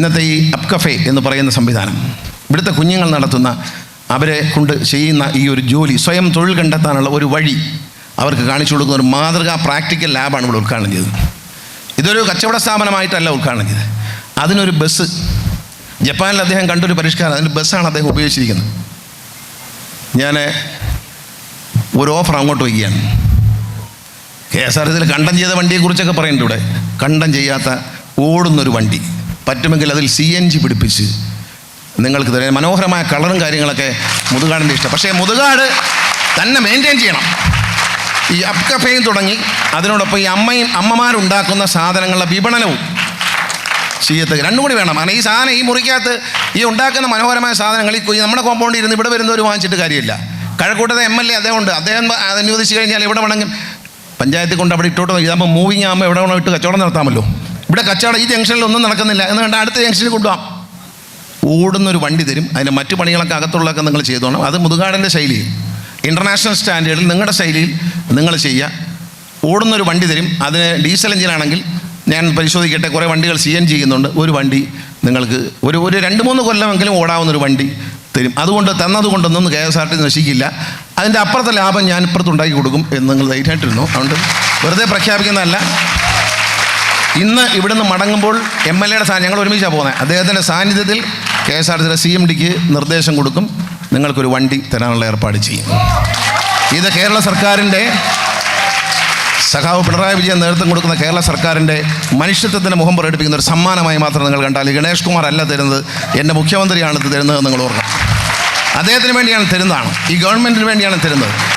ഇന്നത്തെ ഈ up cafe എന്ന് പറയുന്ന സംവിധാനം. ഇവിടുത്തെ കുഞ്ഞുങ്ങൾ നടത്തുന്ന അവരെ കൊണ്ട് ചെയ്യുന്ന ഈ ഒരു ജോലി സ്വയം തൊഴിൽ കണ്ടെത്താനുള്ള ഒരു വഴി അവർക്ക് കാണിച്ചു കൊടുക്കുന്ന ഒരു മാതൃകാ പ്രാക്ടിക്കൽ ലാബാണ് ഇവിടെ ഉദ്ഘാടനം ചെയ്തത്. ഇതൊരു കച്ചവട സ്ഥാപനമായിട്ടല്ല ഉദ്ഘാടനം ചെയ്തത്. അതിനൊരു ബസ് ജപ്പാനിൽ അദ്ദേഹം കണ്ടൊരു പരിഷ്കാരം അതിന് ബസ്സാണ് അദ്ദേഹം ഉപയോഗിച്ചിരിക്കുന്നത്. ഞാൻ ഒരു ഓഫർ അങ്ങോട്ട് വയ്ക്കുകയാണ്. K S R T condemn ചെയ്ത വണ്ടിയെക്കുറിച്ചൊക്കെ പറയുന്നുണ്ട് ഇവിടെ. കണ്ടം ചെയ്യാത്ത ഓടുന്നൊരു വണ്ടി. പറ്റുമെങ്കിൽ അതിൽ സി എൻ ജി പിടിപ്പിച്ച് നിങ്ങൾക്ക് തരാം മനോഹരമായ കളറും കാര്യങ്ങളൊക്കെ മുതുകാടിന്റെ ഇഷ്ടം. പക്ഷേ മുതുകാട് തന്നെ മെയിന്റെയിൻ ചെയ്യണം. ഈ അപ് കഫയും തുടങ്ങി. അതിനോടൊപ്പം ഈ അമ്മയും അമ്മമാരുണ്ടാക്കുന്ന സാധനങ്ങളുടെ വിപണനവും ചെയ്യത്ത് രണ്ടും കൂടി വേണം. കാരണം ഈ സാധനം ഈ മുറിക്കകത്ത് ഈ ഉണ്ടാക്കുന്ന മനോഹരമായ സാധനങ്ങൾ ഈ നമ്മുടെ കോമ്പൗണ്ടിൽ ഇരുന്ന് ഇവിടെ വരുന്നവർ വാങ്ങിച്ചിട്ട് കാര്യമില്ല. കഴക്കൂട്ടത്തെ എം എൽ എ അദ്ദേഹം ഉണ്ട് അദ്ദേഹം അനുവദിച്ച് കഴിഞ്ഞാൽ ഇവിടെ വേണമെങ്കിൽ പഞ്ചായത്തിൽ കൊണ്ട് അവിടെ ഇട്ടോട്ട് ഇതാകുമ്പോൾ മൂവിങ് ആകുമ്പോൾ എവിടെ വേണം ഇട്ട് കച്ചവടം നടത്താമല്ലോ. ഇവിടെ കച്ചവടം ഈ ജംഗ്ഷനിൽ ഒന്നും നടക്കുന്നില്ല. എന്ന് കണ്ട അടുത്ത ജംഗ്ഷനിൽ കൊണ്ടുപോകാം ഓടുന്നൊരു വണ്ടി തരും. അതിന്റെ മറ്റു പണികളൊക്കെ അകത്തുള്ളതൊക്കെ നിങ്ങൾ ചെയ്തോണം അത് മുതുകാടന്റെ ശൈലിയിൽ ഇന്റർനാഷണൽ സ്റ്റാൻഡേർഡിൽ നിങ്ങളുടെ ശൈലിയിൽ നിങ്ങൾ ചെയ്യുക. ഓടുന്നൊരു വണ്ടി തരും. അതിന് ഡീസൽ എഞ്ചിനാണെങ്കിൽ ഞാൻ പരിശോധിക്കട്ടെ കുറേ വണ്ടികൾ സി എൻ ചെയ്യുന്നുണ്ട്. ഒരു വണ്ടി നിങ്ങൾക്ക് ഒരു ഒരു രണ്ട് മൂന്ന് കൊല്ലമെങ്കിലും ഓടാവുന്ന ഒരു വണ്ടി തരും. അതുകൊണ്ട് തന്നതുകൊണ്ടൊന്നും കെ എസ് ആർ ടി നശിക്കില്ല. അതിന്റെ അപ്പുറത്തെ ലാഭം ഞാൻ ഇപ്പുറത്തുണ്ടാക്കി കൊടുക്കും എന്ന് നിങ്ങൾ ധൈര്യമായിട്ടിരുന്നു. അതുകൊണ്ട് വെറുതെ പ്രഖ്യാപിക്കുന്നതല്ല. ഇന്ന് ഇവിടുന്ന് മടങ്ങുമ്പോൾ എം എൽ എയുടെ ഞങ്ങൾ ഒരുമിച്ചാണ് പോകുന്നത് അദ്ദേഹത്തിന്റെ സാന്നിധ്യത്തിൽ K S R T C M ഡിക്ക് നിർദ്ദേശം കൊടുക്കും. നിങ്ങൾക്കൊരു വണ്ടി തരാനുള്ള ഏർപ്പാട് ചെയ്യും. ഇത് കേരള സർക്കാരിന്റെ സഖാവ് പിണറായി വിജയൻ നേതൃത്വം കൊടുക്കുന്ന കേരള സർക്കാരിന്റെ മനുഷ്യത്വത്തിന് മുഖം പ്രകടിപ്പിക്കുന്ന ഒരു സമ്മാനമായി മാത്രം നിങ്ങൾ കണ്ടാൽ ഗണേഷ് കുമാർ അല്ല തരുന്നത്. എന്റെ മുഖ്യമന്ത്രിയാണ് ഇത് തരുന്നത് നിങ്ങൾ ഓർക്കണം. അദ്ദേഹത്തിന് വേണ്ടിയാണ് തരുന്നതാണ്. ഈ ഗവൺമെന്റിന് വേണ്ടിയാണ് തരുന്നത്.